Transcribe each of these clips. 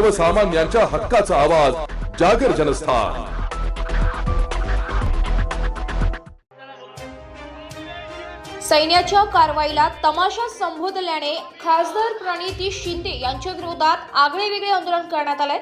सर्वसामान्यांच्या हक्काचा आवाज जागर जनस्थान. सैन्याच्या कारवाईला तमाशा संबोधल्याने खासदार प्रणिती शिंदे यांच्या विरोधात आगळे वेगळे आंदोलन करण्यात आलंय.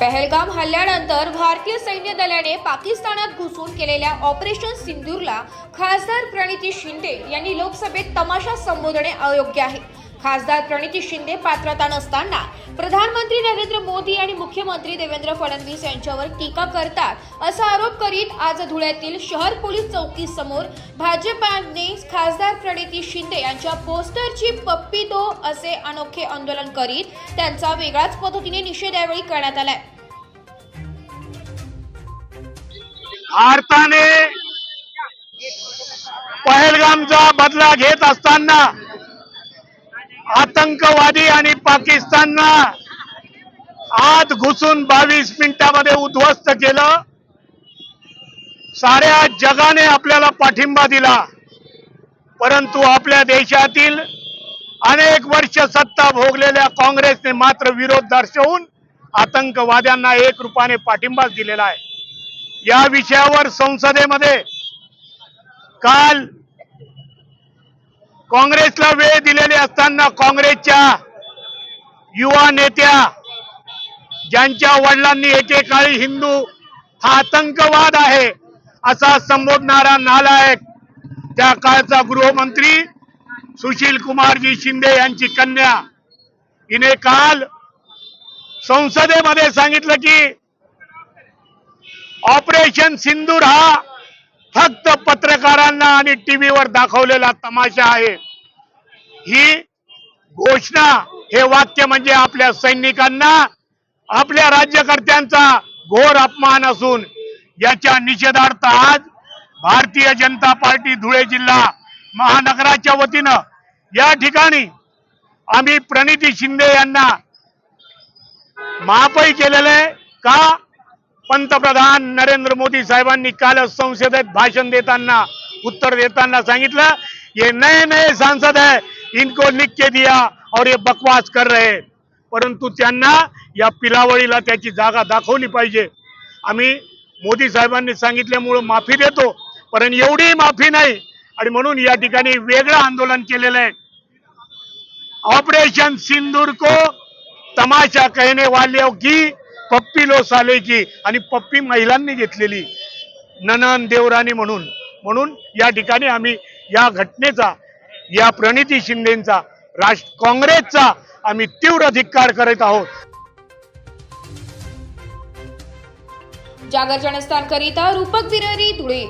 पहलगाम हल्ल्यानंतर भारतीय सैन्य दलाने पाकिस्तानात घुसून केलेल्या ऑपरेशन सिंदूरला खासदार प्रणिती शिंदे यांनी लोकसभेत तमाशा संबोधणे अयोग्य आहे. खासदार प्रणिती शिंदे पात्रता नसताना प्रधानमंत्री नरेंद्र मोदी आणि मुख्यमंत्री देवेंद्र फडणवीस यांच्यावर टीका करतात असा आरोप करीत आज धुळ्यातील शहर पोलीस चौकी समोर भाजपाने खासदार प्रणिती शिंदे यांच्या पोस्टरची पप्पी दो असे अनोखे आंदोलन करीत त्यांचा वेगळ्याच पद्धतीने निषेध यावेळी करण्यात आलाय. भारताने पहलगामचा बदला घेत असताना आतंकवादी आणि पाकिस्तानना आत घुसून बावीस मिनिटामध्ये उद्ध्वस्त केलं. साऱ्या जगाने आपल्याला पाठिंबा दिला. परंतु आपल्या देशातील अनेक वर्ष सत्ता भोगलेल्या काँग्रेसने मात्र विरोध दर्शवून आतंकवाद्यांना एक रूपाने पाठिंबाच दिलेला आहे. या विषयावर संसदेमध्ये काल काँग्रेसला वेळ दिलेली असताना युवा नेत्या ज्यांच्या वडिलांनी एकेकाळी हिंदू हा आतंकवाद आहे असा संबोधणारा नालायक त्या काळचा गृहमंत्री सुशील कुमारजी शिंदे यांची कन्या. हिने काल संसदेमध्ये सांगितलं की ऑपरेशन सिंदूर हा फक्त पत्रकारांना आणि टीव्हीवर दाखवलेला तमाशा आहे. ही घोषणा हे वाक्य म्हणजे आपल्या सैनिकांना आपल्या राज्यकर्त्यांचा घोर अपमान असून याच्या निषेधार्थ आज भारतीय जनता पार्टी धुळे जिल्हा महानगराच्या वतीनं या ठिकाणी आम्ही प्रणिती शिंदे यांना महापै केलेलं आहे का? पंतप्रधान नरेंद्र मोदी साहेबांनी कालच संसदेत भाषण देताना उत्तर देताना सांगितलं हे नये नये सांसद आहे इनको लिख के दिया और ये बकवास कर रहे परंतु त्यांना या पिलावळीला त्याची जागा दाखवली पाहिजे. आम्ही मोदी साहेबांनी सांगितल्यामुळं माफी देतो पण एवढी माफी नाही. आणि म्हणून या ठिकाणी वेगळं आंदोलन केलेलं आहे. ऑपरेशन सिंदूर को तमाशा कहने वाले की पप्पी लो साले की आणि पप्पी महिलांनी घेतलेली ननन देवरानी म्हणून. म्हणून या ठिकाणी आम्ही या घटनेचा या प्रणिती शिंदेचा राष्ट्र काँग्रेसचा आम्ही तीव्र धिक्कार करत आहोत. जागर जनस्थान करिता रूपक बिरारी धुळे.